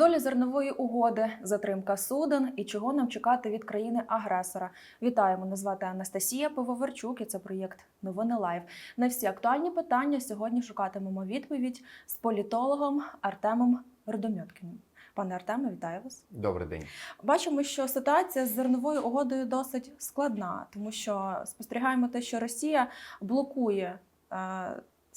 Доля зернової угоди, затримка суден і чого нам чекати від країни-агресора. Вітаємо! Мене звати Анастасія Пивоварчук і це проєкт Новини Лайв. На всі актуальні питання сьогодні шукатимемо відповідь з політологом Артемом Родомьоткіним. Пане Артеме, вітаю вас. Добрий день. Бачимо, що ситуація з зерновою угодою досить складна, тому що спостерігаємо те, що Росія блокує е,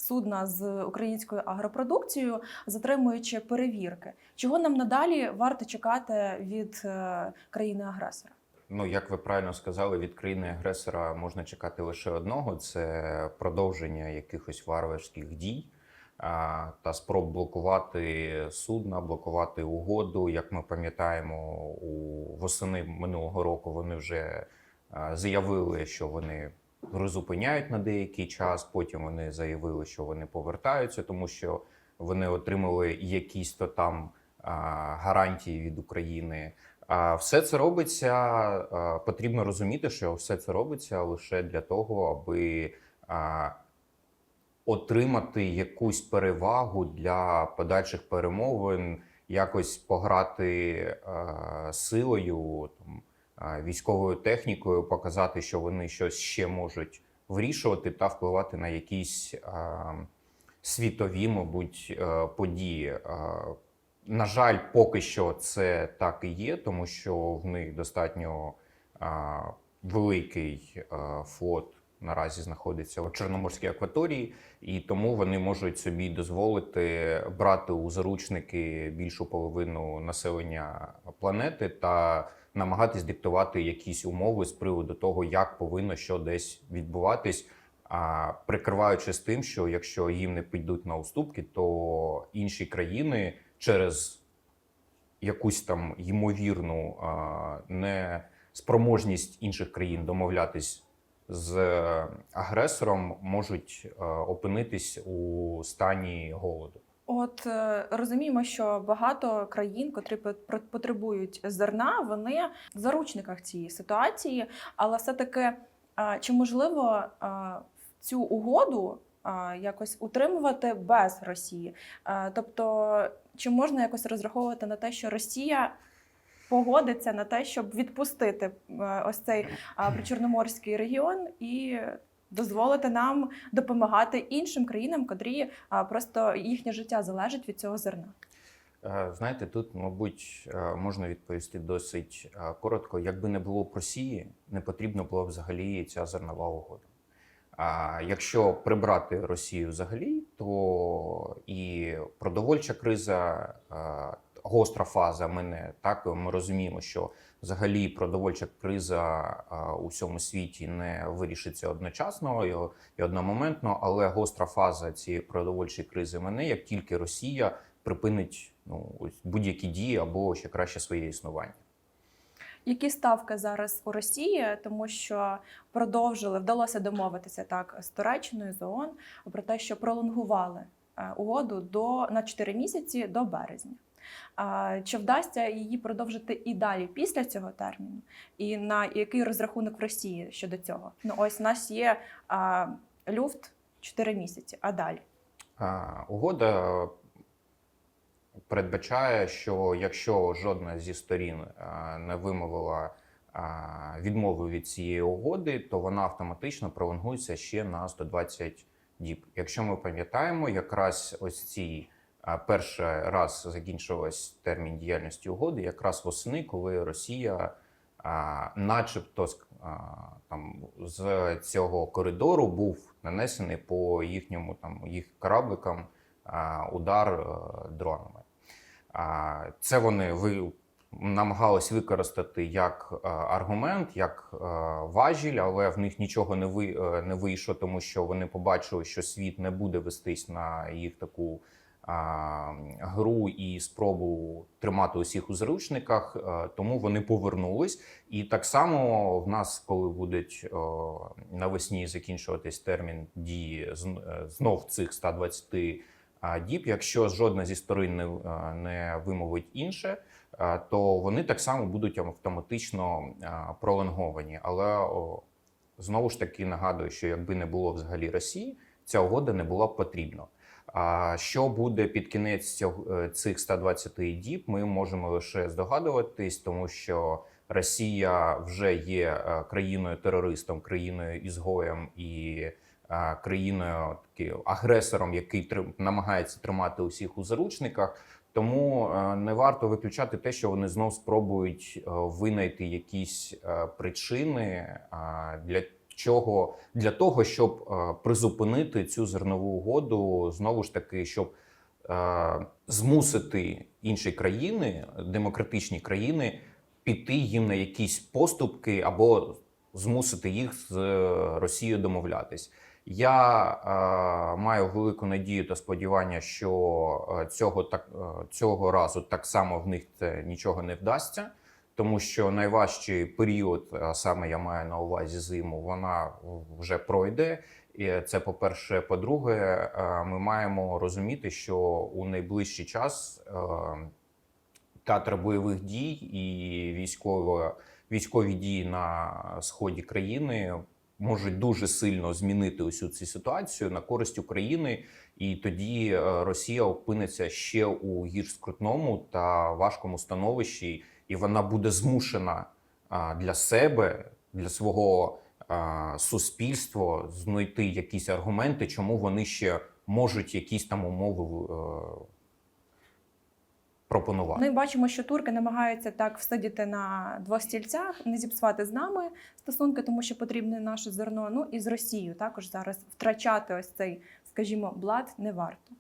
судна з українською агропродукцією, затримуючи перевірки. Чого нам надалі варто чекати від е, країни-агресора? Ну, як ви правильно сказали, від країни-агресора можна чекати лише одного: це продовження якихось варварських дій та спроб блокувати судна, блокувати угоду. Як ми пам'ятаємо, у восени минулого року вони вже заявили, що вони призупиняють на деякий час. Потім вони заявили, що вони повертаються, тому що вони отримали якісь то там гарантії від України. А все це робиться. Потрібно розуміти, що все це робиться лише для того, аби отримати якусь перевагу для подальших перемовин, якось пограти силою, там, військовою технікою, показати, що вони щось ще можуть вирішувати та впливати на якісь світові, мабуть, е, події. На жаль, поки що це так і є, тому що в них достатньо великий флот наразі знаходиться у Чорноморській акваторії, і тому вони можуть собі дозволити брати у заручники більшу половину населення планети та намагатись диктувати якісь умови з приводу того, як повинно що десь відбуватись. А прикриваючись тим, що якщо їм не підуть на уступки, то інші країни через якусь там ймовірну неспроможність інших країн домовлятись з агресором, можуть а, опинитись у стані голоду. От е, розуміємо, що багато країн, котрі потребують зерна, вони в заручниках цієї ситуації. Але все-таки е, чи можливо е, цю угоду якось утримувати без Росії? Тобто, чи можна якось розраховувати на те, що Росія погодиться на те, щоб відпустити ось цей причорноморський регіон і дозволити нам допомагати іншим країнам, котрі просто їхнє життя залежить від цього зерна. Е, Знаєте, тут, мабуть, е, можна відповісти досить е, коротко. Якби не було б Росії, не потрібно було б взагалі ця зернова угода. А якщо прибрати Росію взагалі, то і продовольча криза, гостра фаза мене так ми розуміємо, що взагалі продовольча криза у всьому світі не вирішиться одночасно і одномоментно, але гостра фаза цієї продовольчої кризи мене, як тільки Росія припинить ну будь-які дії або ще краще своє існування. Які ставки зараз у Росії, тому що продовжили, вдалося домовитися так з Туреччиною, з ООН про те, що пролонгували е, угоду до на 4 місяці до березня. Чи вдасться її продовжити і далі після цього терміну? І на який розрахунок в Росії щодо цього? Ну ось у нас є а, люфт 4 місяці, а далі. А, Угода передбачає, що якщо жодна зі сторін не вимовила відмови від цієї угоди, то вона автоматично пролонгується ще на 120 діб. Якщо ми пам'ятаємо, якраз ось ці перший раз закінчилась термін діяльності угоди, якраз восени, коли Росія, начебто, там з цього коридору був нанесений по їхньому там їх корабликам удар е, дронами. Це вони ви намагались використати як е, аргумент, як е, важіль, але в них нічого не ви не вийшло, тому що вони побачили, що світ не буде вестись на їх таку гру і спробу тримати усіх у заручниках, е, тому вони повернулись. І так само в нас, коли будуть навесні закінчуватись термін дії е, знов цих 120 а, діб, якщо жодна зі сторон не, е, не вимовить інше, то вони так само будуть автоматично пролонговані. Але знову ж таки нагадую, що якби не було взагалі Росії, ця угода не була б потрібна. А що буде під кінець цього, е, цих 120 діб, ми можемо лише здогадуватись, тому що Росія вже є е, країною терористом, країною ізгоєм і е, країною таки, агресором, який трим- намагається тримати усіх у заручниках. Тому не варто виключати те, що вони знов спробують винайти якісь причини для чого для того, щоб е, призупинити цю зернову угоду, знову ж таки, щоб е, змусити інші країни, демократичні країни, піти їм на якісь поступки або змусити їх з е, Росією домовлятись. Я е, маю велику надію та сподівання, що цього так цього разу так само в них це нічого не вдасться, тому що найважчий період, а саме я маю на увазі зиму, вона вже пройде. І це по-перше. По-друге, е, ми маємо розуміти, що у найближчий час театр бойових дій і військові, військові дії на сході країни можуть дуже сильно змінити усю цю ситуацію на користь України, і тоді Росія опиниться ще у гірш скрутному та важкому становищі, і вона буде змушена для себе, для свого суспільства знайти якісь аргументи, чому вони ще можуть якісь там умови е, пропонувати. Ми бачимо, що турки намагаються так всидіти на двох стільцях, не зіпсувати з нами стосунки, тому що потрібне наше зерно. Ну і з Росією також зараз втрачати ось цей, скажімо, блат не варто.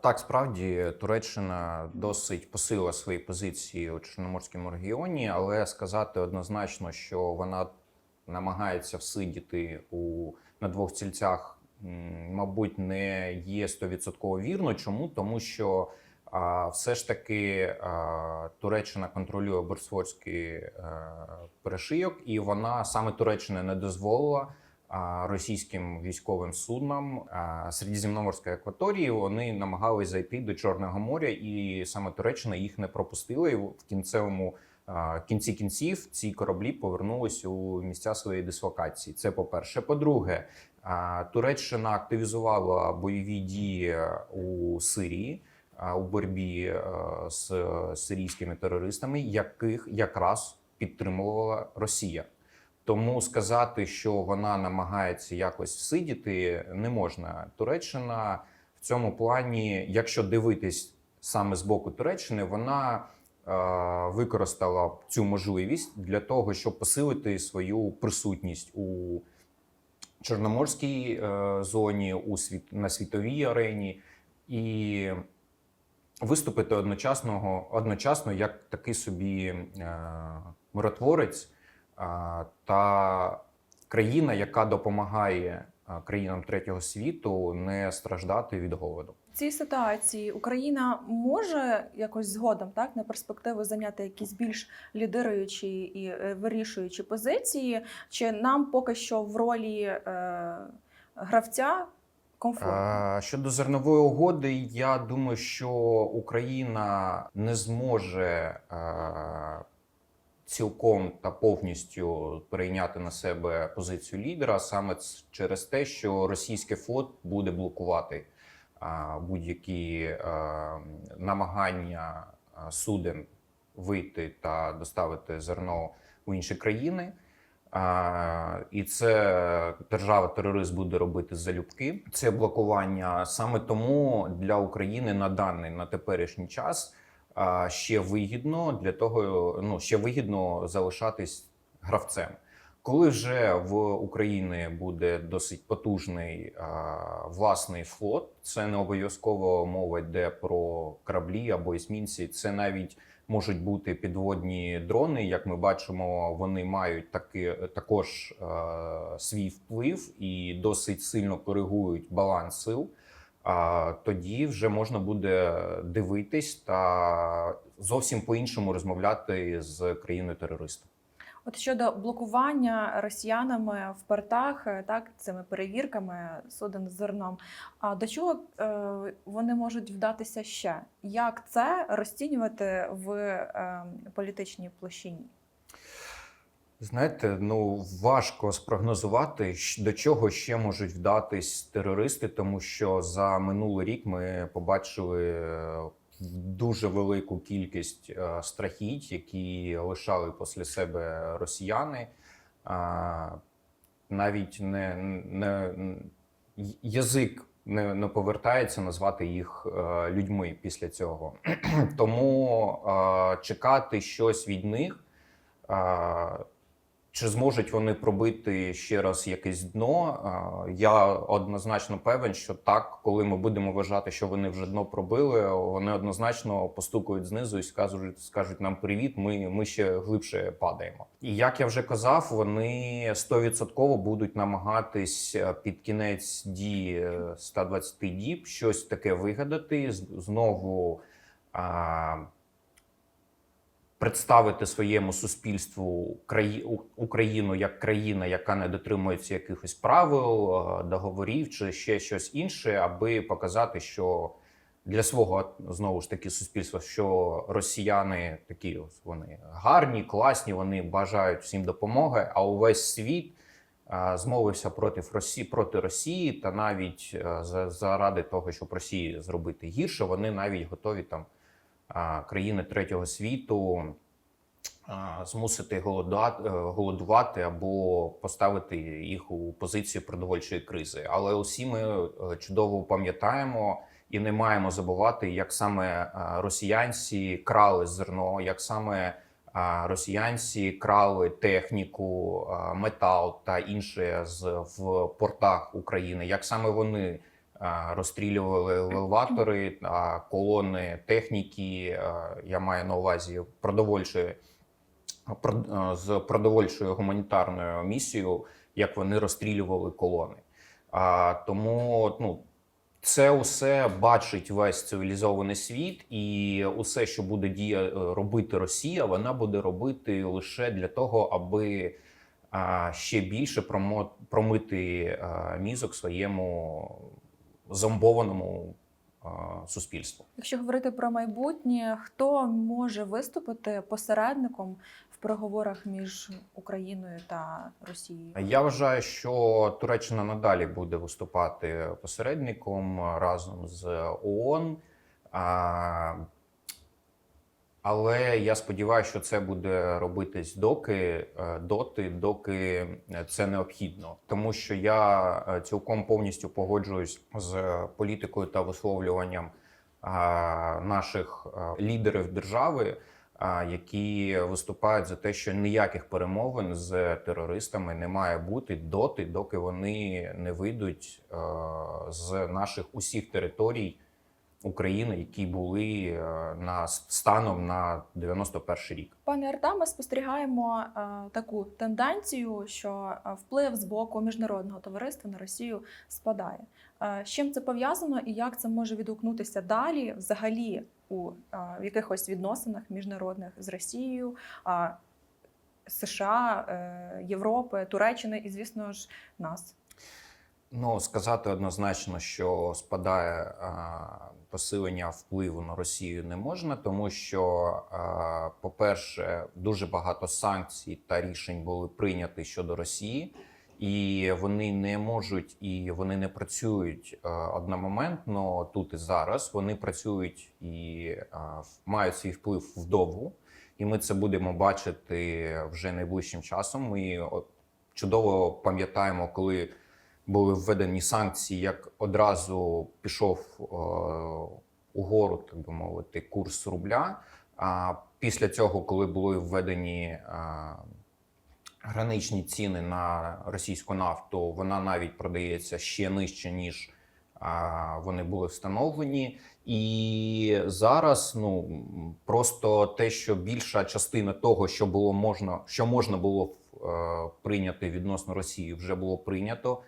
Так, справді Туреччина досить посилила свої позиції у Чорноморському регіоні, але сказати однозначно, що вона намагається всидіти у на двох стільцях, м, мабуть, не є стовідсотково вірно. Чому? Тому що а, все ж таки а, Туреччина контролює Борсфорський е, перешийок, і вона саме Туреччина не дозволила російським військовим суднам Середземноморської акваторії. Вони намагались зайти до Чорного моря, і саме Туреччина їх не пропустила. І в кінцевому кінці кінців ці кораблі повернулись у місця своєї дислокації. Це по перше. По-друге, Туреччина активізувала бойові дії у Сирії. У боротьбі е, з сирійськими терористами, яких якраз підтримувала Росія. Тому сказати, що вона намагається якось всидіти, не можна. Туреччина в цьому плані, якщо дивитись саме з боку Туреччини, вона е, використала цю можливість для того, щоб посилити свою присутність у Чорноморській е, зоні, у світ на світовій арені і виступити одночасно, одночасно як такий собі е, миротворець та країна, яка допомагає країнам третього світу не страждати від голоду. В цій ситуації Україна може якось згодом так на перспективу зайняти якісь більш лідируючі і е, вирішуючі позиції, чи нам поки що в ролі е, гравця комфортно? Щодо зернової угоди, я думаю, що Україна не зможе а, цілком та повністю перейняти на себе позицію лідера саме через те, що російський флот буде блокувати будь-які намагання суден вийти та доставити зерно в інші країни. А, і це держава-терорист буде робити залюбки. Це блокування саме тому для України на даний на теперішній час ще вигідно для того, ну ще вигідно залишатись гравцем. Коли вже в Україні буде досить потужний а, власний флот, це не обов'язково мова йде про кораблі або есмінці. Це навіть можуть бути підводні дрони. Як ми бачимо, вони мають таки також е, свій вплив і досить сильно коригують баланс сил. Тоді вже можна буде дивитись та зовсім по-іншому розмовляти з країною терористом. От щодо блокування росіянами в портах, е, так цими перевірками суден з зерном. А до чого е, вони можуть вдатися ще? Як це розцінювати в е, політичній площині? Знаєте, ну важко спрогнозувати, до чого ще можуть вдатись терористи, тому що за минулий рік ми побачили е, дуже велику кількість е, страхіть, які лишали після себе росіяни. Навіть не, не язик не, не повертається назвати їх е, людьми після цього. Тому чекати щось від них. Е, чи зможуть вони пробити ще раз якесь дно? Я однозначно певен, що так, коли ми будемо вважати, що вони вже дно пробили, вони однозначно постукають знизу і скажуть, скажуть нам привіт. Ми, ми ще глибше падаємо. І як я вже казав, вони 100% будуть намагатись е, під кінець дії е, 120 діб щось таке вигадати, знову. Представити своєму суспільству краї... Україну як країна, яка не дотримується якихось правил, е, договорів чи ще щось інше, аби показати, що для свого знову ж таки суспільства, що росіяни такі ось вони гарні, класні, вони бажають всім допомоги, а увесь світ. е, Змовився проти Росії проти Росії, та навіть е, за- заради того, щоб Росії зробити гірше, вони навіть готові там країни третього світу змусити е, голодувати або поставити їх у позицію продовольчої кризи. Але усі ми е, чудово пам'ятаємо і не маємо забувати, як саме росіянці крали зерно, як саме росіянці крали техніку, метал та інше з в портах України, як саме вони розстрілювали елеватори, колони техніки. Я маю на увазі продовольчої з продовольчою гуманітарною місією, як вони розстрілювали колони. Тому ну, це усе бачить весь цивілізований світ, і усе, що буде дія робити Росія, вона буде робити лише для того, аби ще більше промо, промити мізок своєму зомбованому суспільству. Якщо говорити про майбутнє, хто може виступити посередником в переговорах між Україною та Росією? Я вважаю, що Туреччина надалі буде виступати посередником разом з ООН. Але я сподіваюся, що це буде робитись доки е, доти, доки це необхідно, тому що я е, цілком повністю погоджуюсь з політикою та висловлюванням наших е, лідерів держави, які виступають за те, що ніяких перемовин з терористами не має бути доти, доки вони не вийдуть е, з наших усіх територій України, які були е, на станом на 91 рік. Пане Арта, ми спостерігаємо е, таку тенденцію, що е, вплив з боку міжнародного товариства на Росію спадає. Е, з чим це пов'язано і як це може відгукнутися далі, взагалі, у е, в якихось відносинах міжнародних з Росією, е, США, е, Європи, Туреччини і, звісно ж, нас. Ну, сказати однозначно, що спадає а, посилення впливу на Росію не можна, тому що, по-перше, дуже багато санкцій та рішень були прийняті щодо Росії, і вони не можуть і вони не працюють одномоментно тут і зараз. Вони працюють і в- мають свій вплив вдовгу, і ми це будемо бачити вже найближчим часом. Ми чудово пам'ятаємо, коли були введені санкції, як одразу пішов е, угору, так би мовити, курс рубля. А після цього, коли були введені е, граничні ціни на російську нафту, вона навіть продається ще нижче, ніж а, вони були встановлені. І зараз ну просто те, що більша частина того, що було можна, що можна було е, прийняти відносно Росії, вже було прийнято.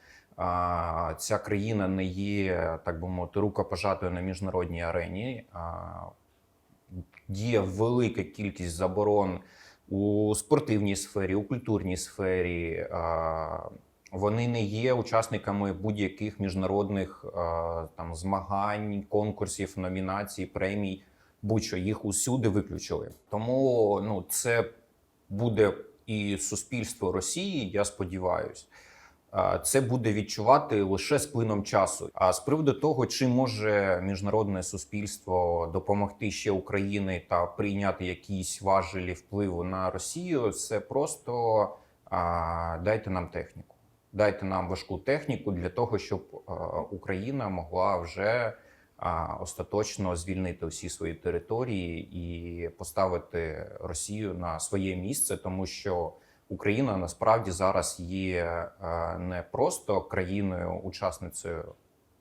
Ця країна не є, так би мовити, рукопожатою на міжнародній арені. Діє велика кількість заборон у спортивній сфері, у культурній сфері. Вони не є учасниками будь-яких міжнародних там змагань, конкурсів, номінацій, премій. Будь-що їх усюди виключили. Тому ну це буде і суспільство Росії, я сподіваюся, це буде відчувати лише з плином часу. А з приводу того, чи може міжнародне суспільство допомогти ще Україні та прийняти якісь важелі впливу на Росію, це просто а, дайте нам техніку. Дайте нам важку техніку для того, щоб а, Україна могла вже а, остаточно звільнити усі свої території і поставити Росію на своє місце, тому що Україна насправді зараз є е, не просто країною-учасницею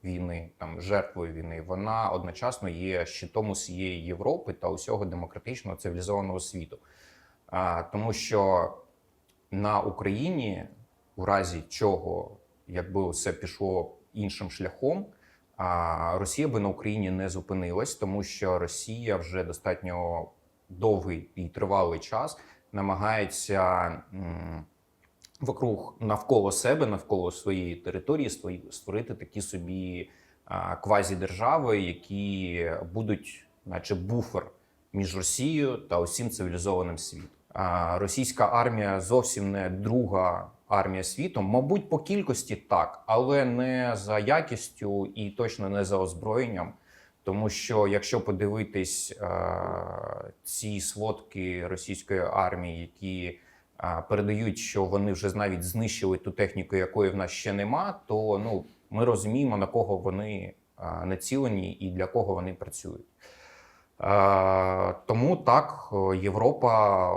війни, там жертвою війни. Вона одночасно є щитом усієї Європи та усього демократичного цивілізованого світу. Тому що на Україні, у разі чого, якби все пішло іншим шляхом, а Росія би на Україні не зупинилась, тому що Росія вже достатньо довгий і тривалий час намагається вокруг навколо себе, навколо своєї території створити такі собі квазідержави, які будуть, наче буфер між Росією та усім цивілізованим світом. Російська армія зовсім не друга армія світу. Мабуть, по кількості так, але не за якістю і точно не за озброєнням. Тому що якщо подивитись е, ці сводки російської армії, які е, передають, що вони вже навіть знищили ту техніку, якої в нас ще нема, то ну ми розуміємо на кого вони е, націлені і для кого вони працюють. Тому так Європа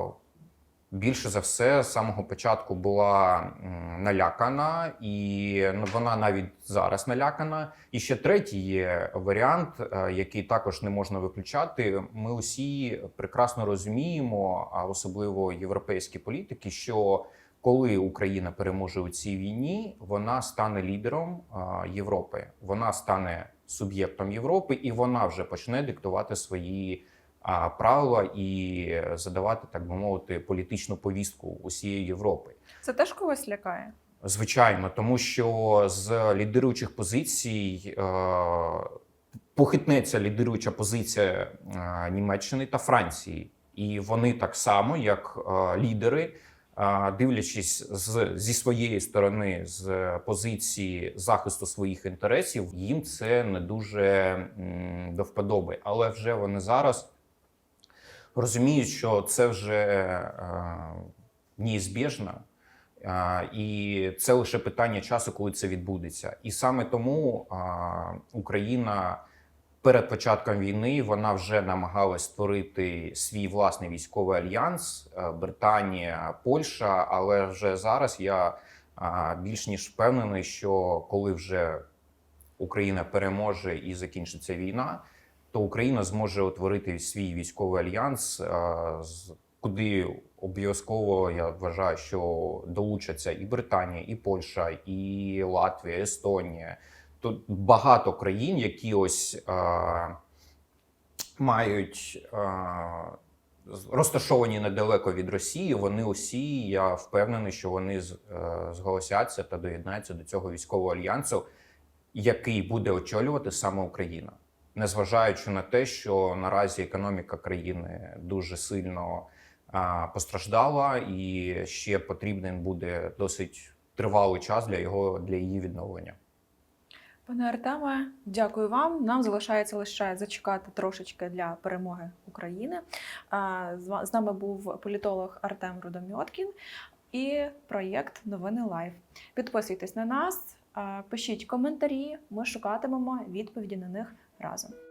більше за все з самого початку була налякана, і ну, вона навіть зараз налякана. І ще третій є варіант, е, який також не можна виключати. Ми усі прекрасно розуміємо, а особливо європейські політики, що коли Україна переможе у цій війні, вона стане лідером е, Європи, вона стане суб'єктом Європи, і вона вже почне диктувати свої правила і задавати, так би мовити, політичну повістку усієї Європи. Це теж когось лякає. Звичайно, тому що з лідируючих позицій е, похитнеться лідируюча позиція е, Німеччини та Франції, і вони так само, як е, лідери, дивлячись з, зі своєї сторони, з позиції захисту своїх інтересів, їм це не дуже до вподоби. Але вже вони зараз розуміють, що це вже е, неізбіжно. І це лише питання часу, коли це відбудеться. І саме тому Україна перед початком війни вона вже намагалась створити свій власний військовий альянс е, Британія, Польща. Але вже зараз я більш ніж впевнений, що коли вже Україна переможе і закінчиться війна, то Україна зможе утворити свій військовий альянс, е, куди обов'язково я вважаю, що долучаться і Британія, і Польща, і Латвія, Естонія. Тут багато країн, які ось е, мають. Е, Розташовані недалеко від Росії, вони усі, я впевнений, що вони зголосяться та доєднаються до цього військового альянсу, який буде очолювати саме Україна незважаючи на те, що наразі економіка країни дуже сильно постраждала, і ще потрібен буде досить тривалий час для його для її відновлення. Пане Артеме, дякую вам. Нам залишається лише зачекати трошечки для перемоги України. З нами був політолог Артем Рудомьоткін і проєкт Новини Лайв. Підписуйтесь на нас, пишіть коментарі. Ми шукатимемо відповіді на них разом.